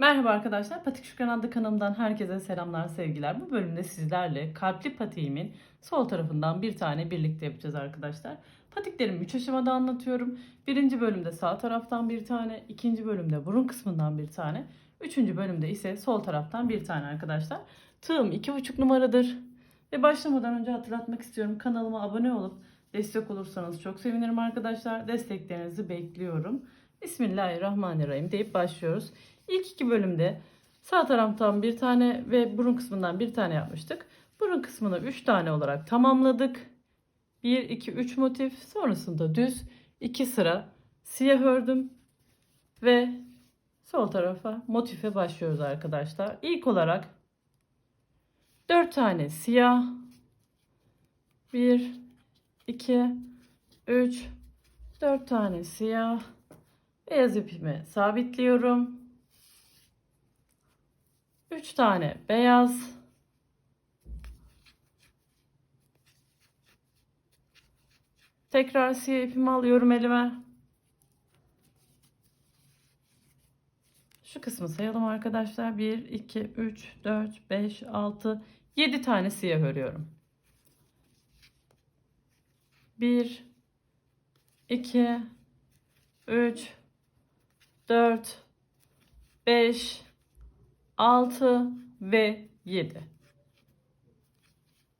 Merhaba arkadaşlar, Patik Şükran adlı kanalımdan herkese selamlar, sevgiler. Bu bölümde sizlerle kalpli patiğimin sol tarafından bir tane birlikte yapacağız arkadaşlar. Patiklerimi 3 aşamada anlatıyorum. Birinci bölümde sağ taraftan bir tane, ikinci bölümde burun kısmından bir tane, üçüncü bölümde ise sol taraftan bir tane arkadaşlar. Tığım 2,5 numaradır. Ve başlamadan önce hatırlatmak istiyorum kanalıma abone olup destek olursanız çok sevinirim arkadaşlar. Desteklerinizi bekliyorum. Bismillahirrahmanirrahim deyip başlıyoruz. İlk iki bölümde sağ taraftan bir tane ve burun kısmından bir tane yapmıştık. Burun kısmını 3 tane olarak tamamladık. 1, 2, 3 motif. Sonrasında düz 2 sıra siyah ördüm. Ve sol tarafa motife başlıyoruz arkadaşlar. İlk olarak 4 tane siyah. 1, 2, 3, 4 tane siyah. Beyaz ipimi sabitliyorum. 3 tane beyaz. Tekrar siyah ipimi alıyorum elime. Şu kısmı sayalım arkadaşlar. 1, 2, 3, 4, 5, 6, 7 tane siyah örüyorum. 1, 2, 3, 4, 5, 6 ve 7.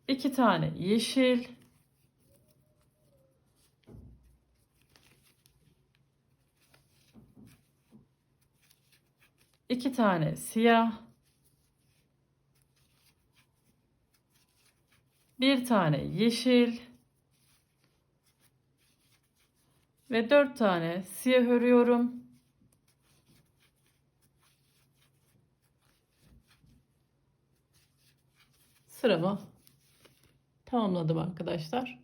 2 tane yeşil. iki tane siyah. Bir tane yeşil. Ve dört tane siyah örüyorum. Sıramı tamamladım arkadaşlar.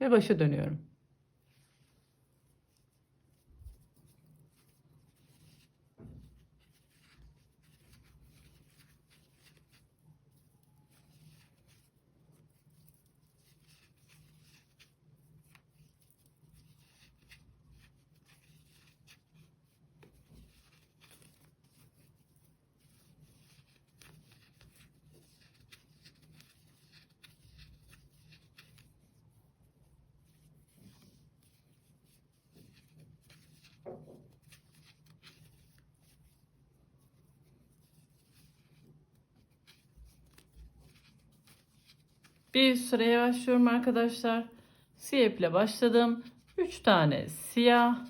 Ve başa dönüyorum. Bir sıraya başlıyorum arkadaşlar. Siyah iple başladım. 3 tane siyah.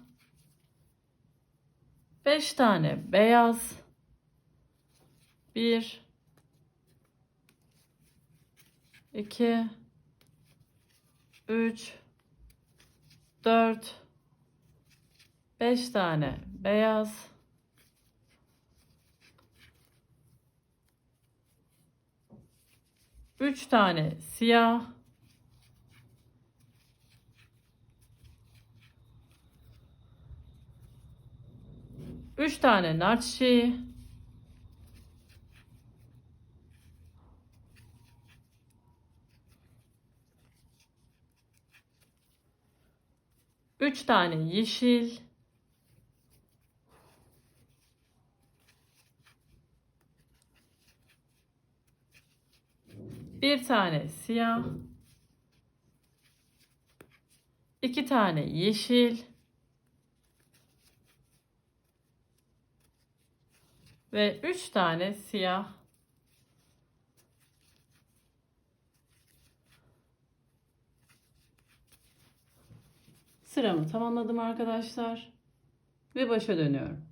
5 tane beyaz. 1 2 3 4 5 tane beyaz. 3 tane siyah. Üç tane nar çiçeği. Üç tane yeşil. Bir tane siyah. iki tane yeşil. Ve üç tane siyah. Sıramı tamamladım arkadaşlar. Ve başa dönüyorum.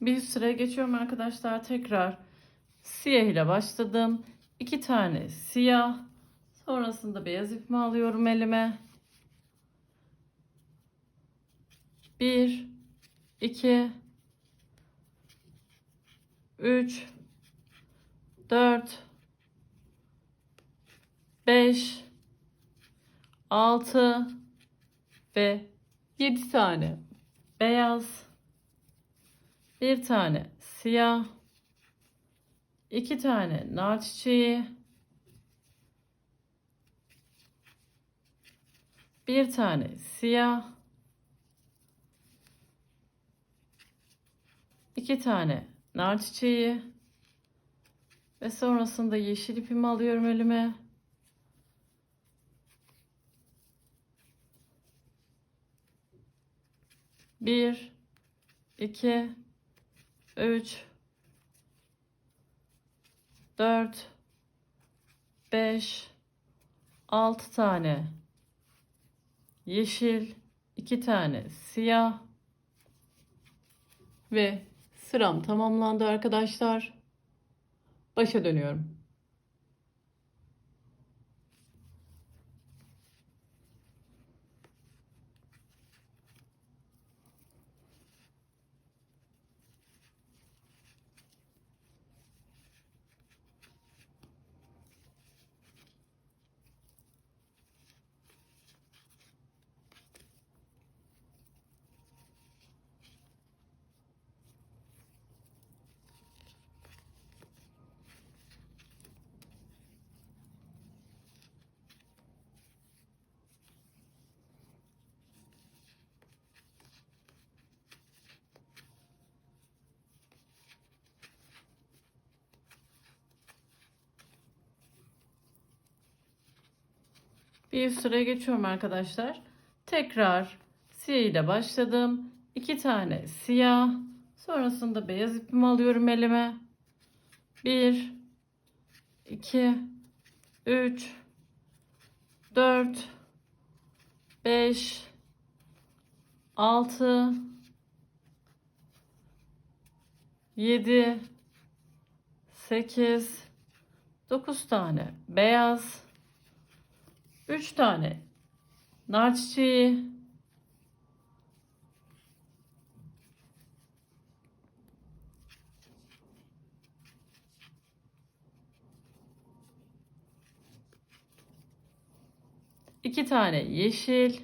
Bir süre geçiyorum arkadaşlar. Tekrar siyah ile başladım. İki tane siyah. Sonrasında beyaz ipimi alıyorum elime. Bir, iki, üç, dört, beş, altı ve yedi tane beyaz, bir tane siyah, iki tane nar çiçeği, bir tane siyah, iki tane nar çiçeği ve sonrasında yeşil ipimi alıyorum elime. Bir, iki, üç, dört, beş, altı tane. Yeşil, iki tane. Siyah. Ve sıram tamamlandı arkadaşlar. Başa dönüyorum. Bir süre geçiyorum arkadaşlar. Tekrar siyah ile başladım. İki tane siyah. Sonrasında beyaz ipimi alıyorum elime. Bir, iki, üç, dört, beş, altı, yedi, sekiz, dokuz tane beyaz. 3 tane. Nar çiçeği, iki tane yeşil,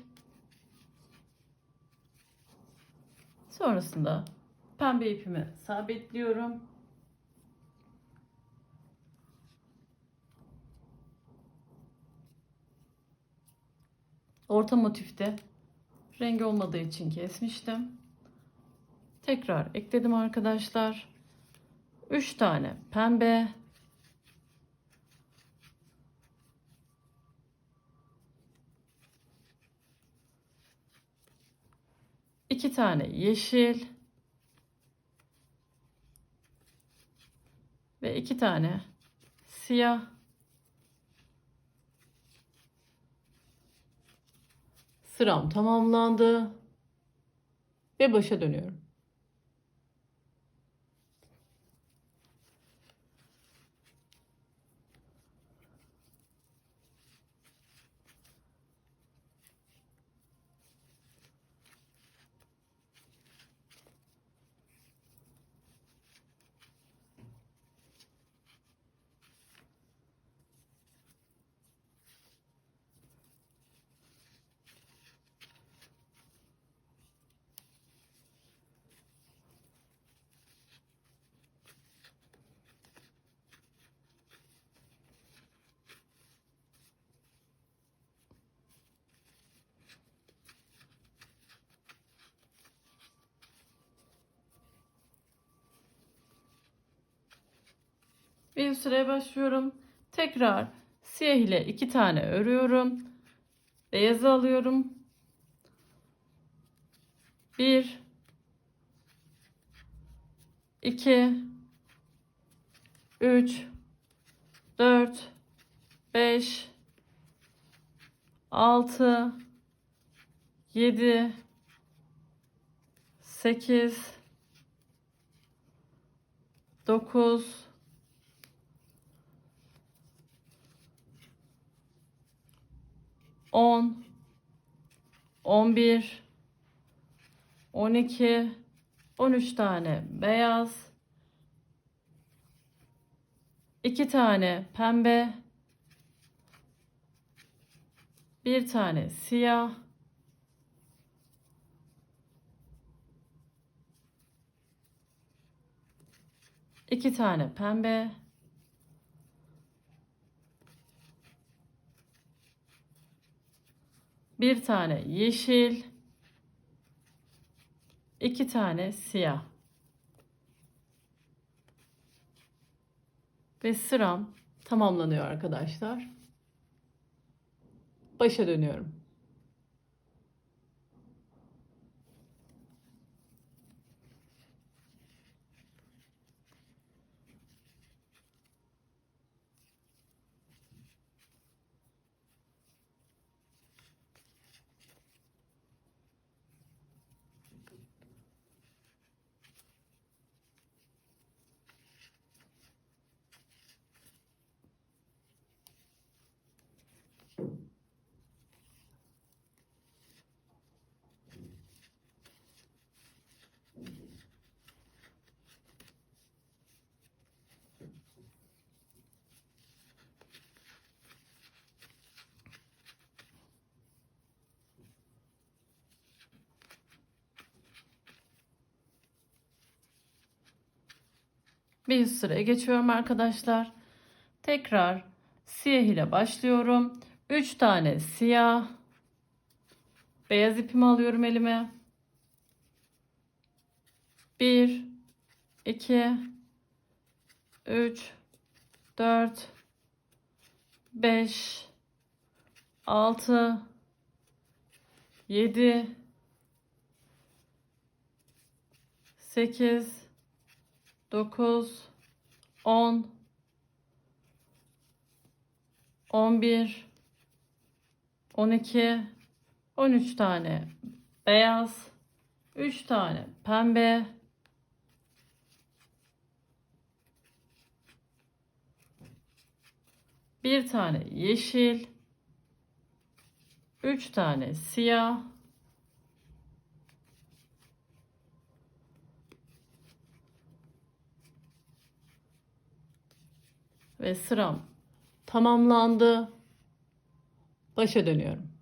sonrasında pembe ipimi sabitliyorum. Orta motifte rengi olmadığı için kesmiştim. Tekrar ekledim arkadaşlar. 3 tane pembe. iki tane yeşil ve iki tane siyah Sıram tamamlandı. Ve başa dönüyorum. Bir sıraya başlıyorum. Tekrar siyah ile iki tane örüyorum. Beyazı alıyorum. Bir, iki, üç, dört, beş, altı, yedi, sekiz, 9 10 11 12 13 tane beyaz 2 tane pembe bir tane siyah iki tane pembe bir tane yeşil iki tane siyah ve sıram tamamlanıyor arkadaşlar. Başa dönüyorum. Bir sıraya geçiyorum arkadaşlar. Tekrar siyah ile başlıyorum. 3 tane siyah. Beyaz ipimi alıyorum elime. 1 2 3 4 5 6 7 8 9 10 11 12 13 tane beyaz 3 tane pembe bir tane yeşil 3 tane siyah ve sıram tamamlandı. Başa dönüyorum.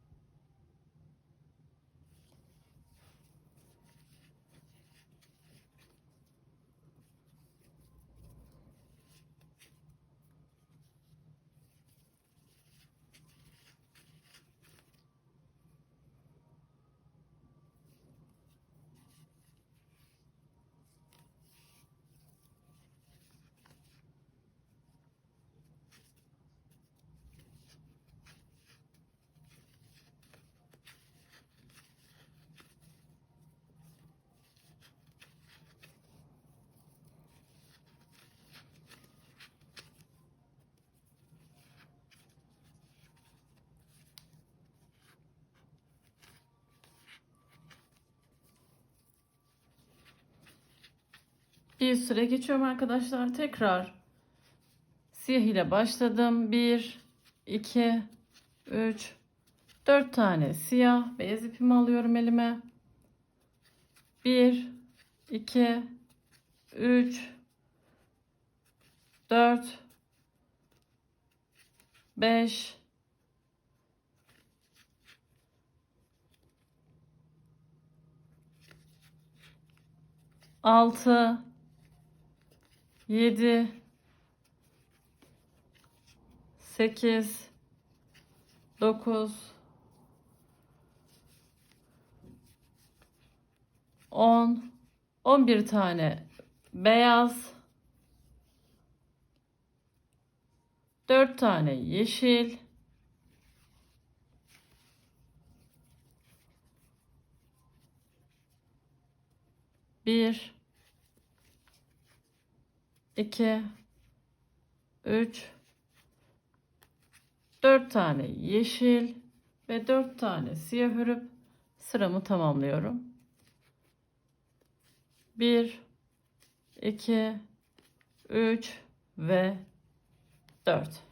Bir süre geçiyorum arkadaşlar. Tekrar siyah ile başladım. 1 2 3 4 tane siyah beyaz ipimi alıyorum elime. 1 2 3 4 5 6 7 8 9 10 11 tane. Beyaz. 4 tane yeşil. Bir 2 3 4 tane yeşil ve 4 tane siyah örüp sıramı tamamlıyorum. 1 2 3 ve 4.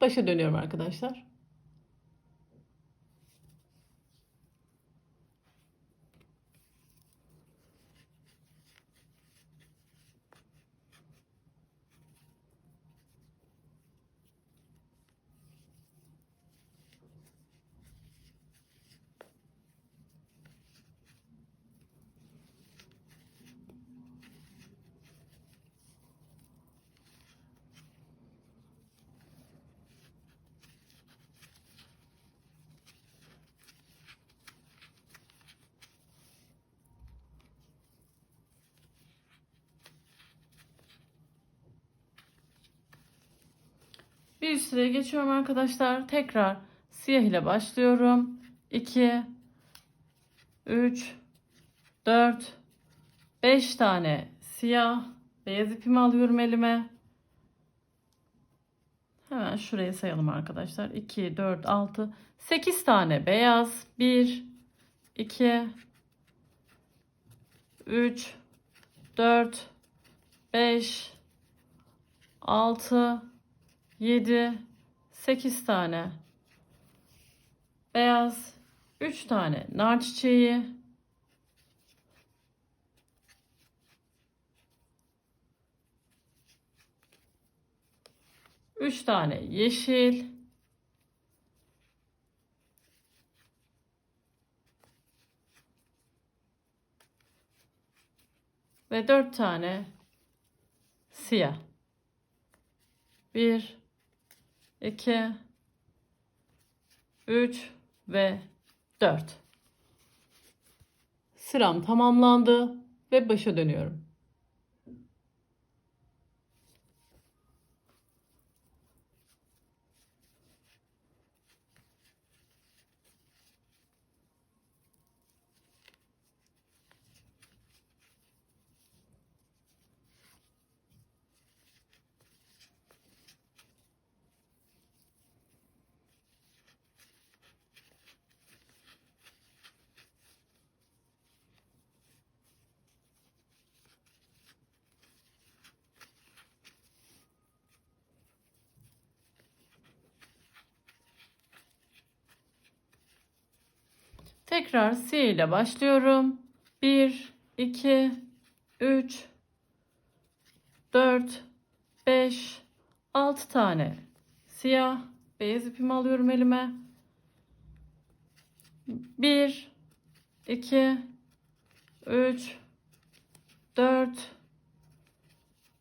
Başa dönüyorum arkadaşlar. Bir üst sıraya geçiyorum arkadaşlar. Tekrar siyah ile başlıyorum. 2 3 4 5 tane siyah beyaz ipimi alıyorum elime. Hemen şurayı sayalım arkadaşlar. 2 4 6 8 tane beyaz. 1 2 3 4 5 6 7 8 tane. Beyaz 3 tane nar çiçeği. Üç tane yeşil. Ve dört tane siyah. Bir, 2 3 ve 4. Sıram tamamlandı ve başa dönüyorum. Tekrar siyah ile başlıyorum. 1, 2, 3, 4, 5, 6 tane siyah beyaz ipimi alıyorum elime. 1, 2, 3, 4,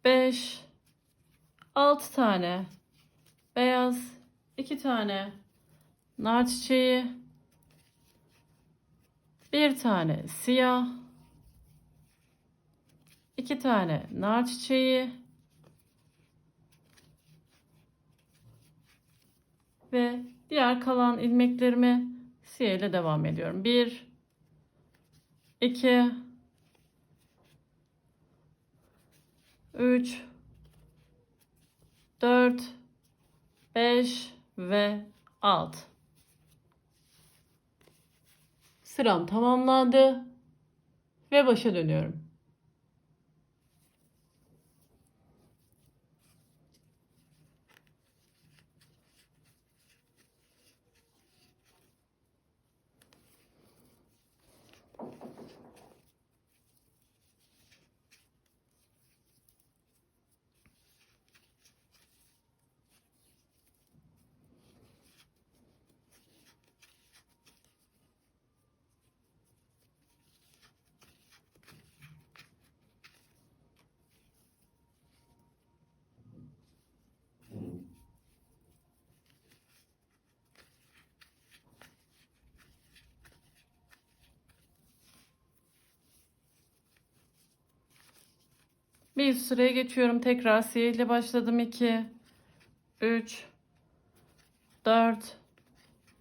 5, 6 tane beyaz, 2 tane nar çiçeği, bir tane siyah, iki tane nar çiçeği ve diğer kalan ilmeklerimi siyah ile devam ediyorum. Bir, iki, üç, dört, beş ve altı. Sıram tamamlandı ve başa dönüyorum. Bir üst sıraya geçiyorum. Tekrar siyah ile başladım. 2 3 4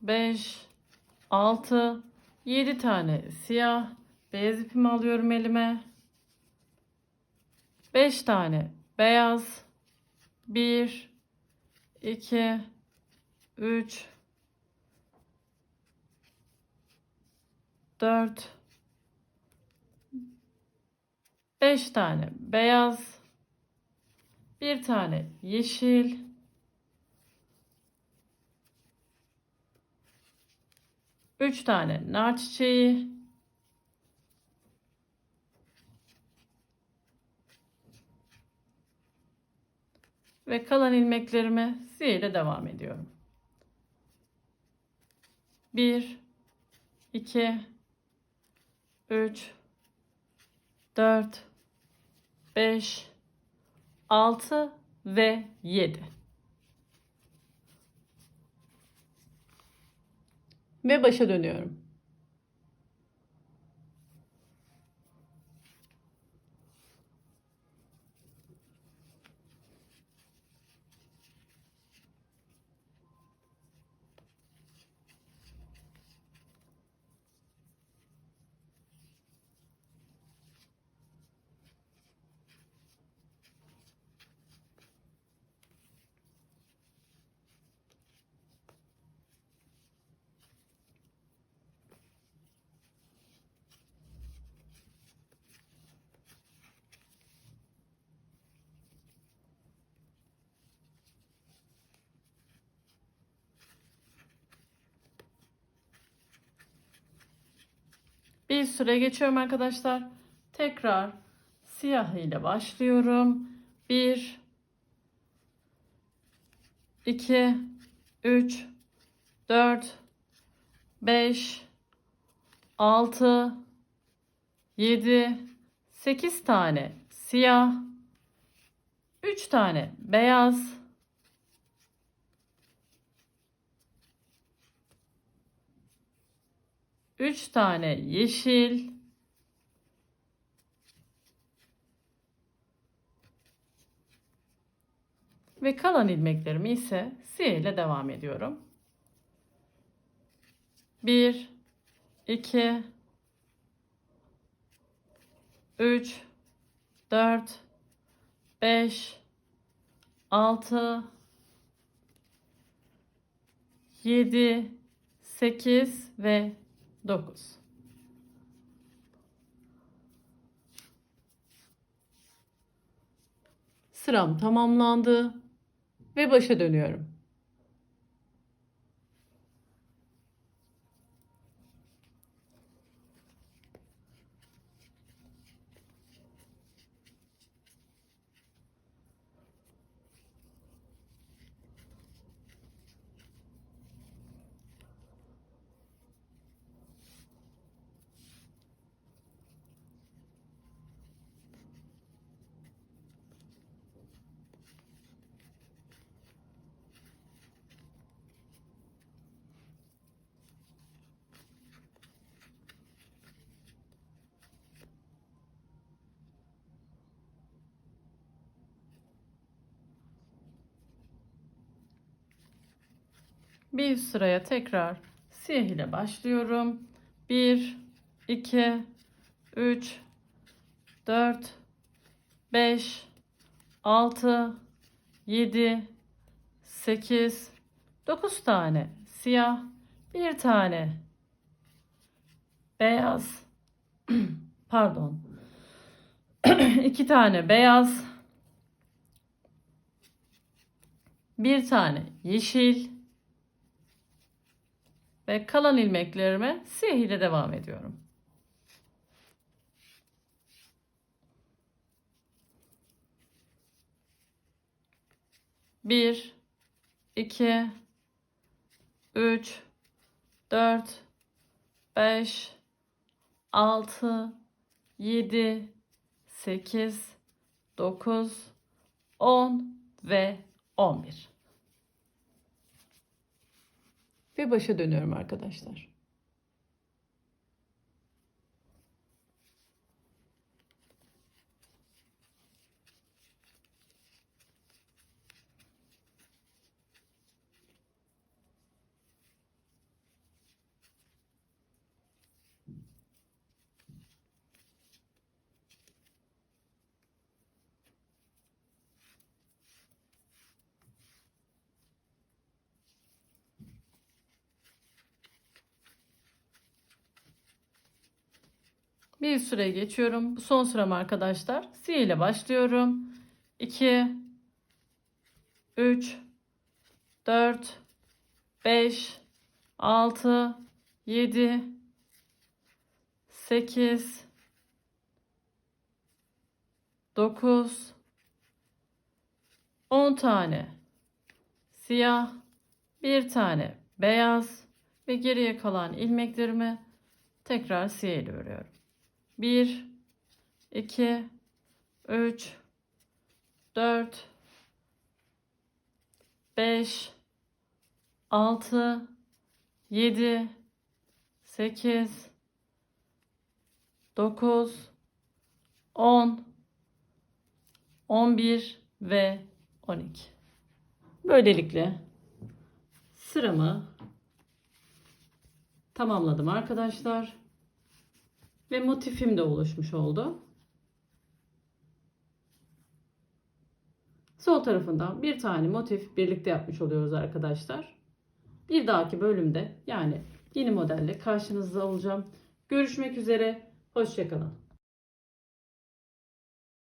5 6 7 tane siyah beyaz ipimi alıyorum elime. 5 tane beyaz 1 2 3 4 5 tane beyaz, bir tane yeşil, üç tane nar çiçeği, ve kalan ilmeklerime ziye ile devam ediyorum. 1 2 3 4 5 6 ve 7. Ve başa dönüyorum. Bir süre geçiyorum arkadaşlar. Tekrar siyah ile başlıyorum. 1 2 3 4 5 6 7 8 tane siyah 3 tane beyaz 3 tane yeşil ve kalan ilmeklerimi ise siyah ile devam ediyorum. 1 2 3 4 5 6 7 8 ve 9. Sıram tamamlandı ve başa dönüyorum. Bir sıraya tekrar siyah ile başlıyorum. 1 2 3 4 5 6 7 8 9 tane siyah, bir tane beyaz. Pardon. iki tane beyaz. Bir tane yeşil ve kalan ilmeklerime siyah ile devam ediyorum. Bir, iki, üç, dört, beş, altı, yedi, sekiz, dokuz, on ve on bir. Ve başa dönüyorum arkadaşlar. Bir süre geçiyorum. Bu son sıram arkadaşlar. Siyah ile başlıyorum. 2 3 4 5 6 7 8 9 10 tane siyah, bir tane beyaz ve geriye kalan ilmeklerimi tekrar siyah örüyorum. 1 2 3 4 5 6 7 8 9 10 11 ve 12. Böylelikle sıramı tamamladım arkadaşlar. Ve motifim de oluşmuş oldu. Sol tarafından bir tane motif birlikte yapmış oluyoruz arkadaşlar. Bir dahaki bölümde yani yeni modelle karşınızda olacağım. Görüşmek üzere. Hoşçakalın.